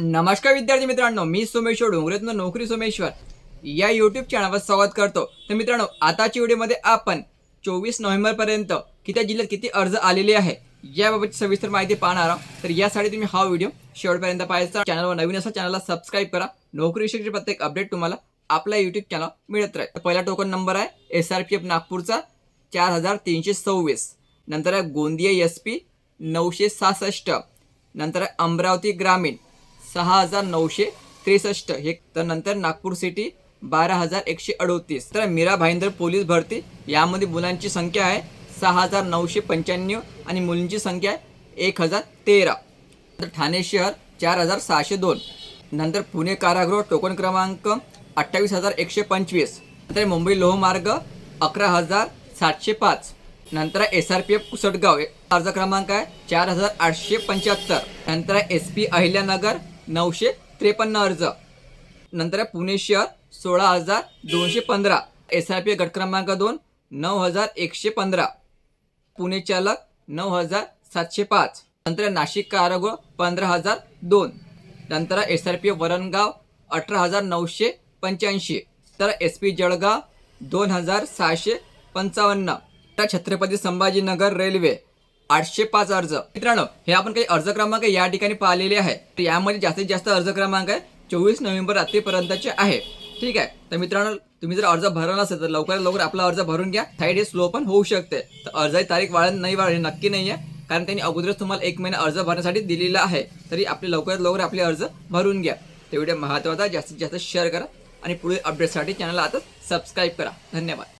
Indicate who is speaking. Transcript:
Speaker 1: नमस्कार विद्यार्थी मित्रांनो मी सोमेश्वर डोंगरेतनं नोकरी सोमेश्वर. या यूट्यूब चॅनलवर स्वागत करतो. तर मित्रांनो आताच्या व्हिडिओमध्ये आपण चोवीस नोव्हेंबरपर्यंत किती जिल्ह्यात किती अर्ज आलेले आहे याबाबतची सविस्तर माहिती पाहणार आहोत. तर यासाठी तुम्ही हा व्हिडिओ शेवटपर्यंत पाहायचा. चॅनलवर नवीन असा चॅनलला सबस्क्राईब करा. नोकरी विषयीचे प्रत्येक अपडेट तुम्हाला आपल्या यूट्यूब चॅनल मिळत राहील. तर पहिला टोकन नंबर आहे एस आर पी एफ नागपूरचा चार हजार तीनशे सव्वीस. नंतर आहे गोंदिया एस पी नऊशे सहासष्ट. नंतर आहे अमरावती ग्रामीण. सहा हजार नऊशे त्रेसष्ट. हे तर नंतर नागपूर सिटी बारा हजार एकशे अडोतीस. तर मीरा भाईंदर पोलीस भरती. यामध्ये मुलांची संख्या आहे सहा हजार नऊशे पंच्याण्णव आणि मुलींची संख्या आहे एक हजार तेरा. तर ठाणे शहर चार हजार सहाशे दोन. नंतर पुणे कारागृह टोकन क्रमांक अठ्ठावीस हजार एकशे पंचवीस. नंतर मुंबई लोहमार्ग अकरा हजार सातशे पाच. नंतर S R P F Kusatgaon. अर्ज क्रमांक आहे चार हजार आठशे पंच्याहत्तर. नंतर एस पी अहिल्यानगर नऊशे त्रेपन्न अर्ज. नंतर आहे पुणे शहर सोळा हजार दोनशे पंधरा. एस आर पी गट क्रमांक दोन नऊ हजार एकशे पंधरा. पुणे चालक नऊ हजार सातशे पाच. नंतर नाशिक कारागृह पंधरा हजार दोन. नंतर एस आर पी वरणगाव अठरा हजार नऊशे पंच्याऐंशी. तर एस पी जळगाव दोन हजार सहाशे पंचावन्न. तर छत्रपती संभाजीनगर रेल्वे. आठशे पाच अर्ज. मित्रांनो हे आपण काही अर्ज क्रमांक या ठिकाणी पाहिलेले आहे. तर यामध्ये जास्तीत जास्त अर्ज क्रमांक आहे चोवीस नोव्हेंबर रात्रीपर्यंतचे आहे. ठीक आहे? तर मित्रांनो तुम्ही जर अर्ज भरला नसेल तर लवकरात लवकर आपला अर्ज भरून घ्या. साईड हे स्लो पण होऊ शकते. तर अर्जाची तारीख वाढत नाही वाढ हे नक्की नाही आहे कारण त्यांनी अगोदरच तुम्हाला एक महिना अर्ज भरण्यासाठी दिलेला आहे. तरी आपले लवकरात लवकर आपले अर्ज भरून घ्या. तेवढ्या महत्त्वाचा जास्तीत जास्त शेअर करा. आणि पुढील अपडेटसाठी चॅनलला आता सबस्क्राईब करा. धन्यवाद.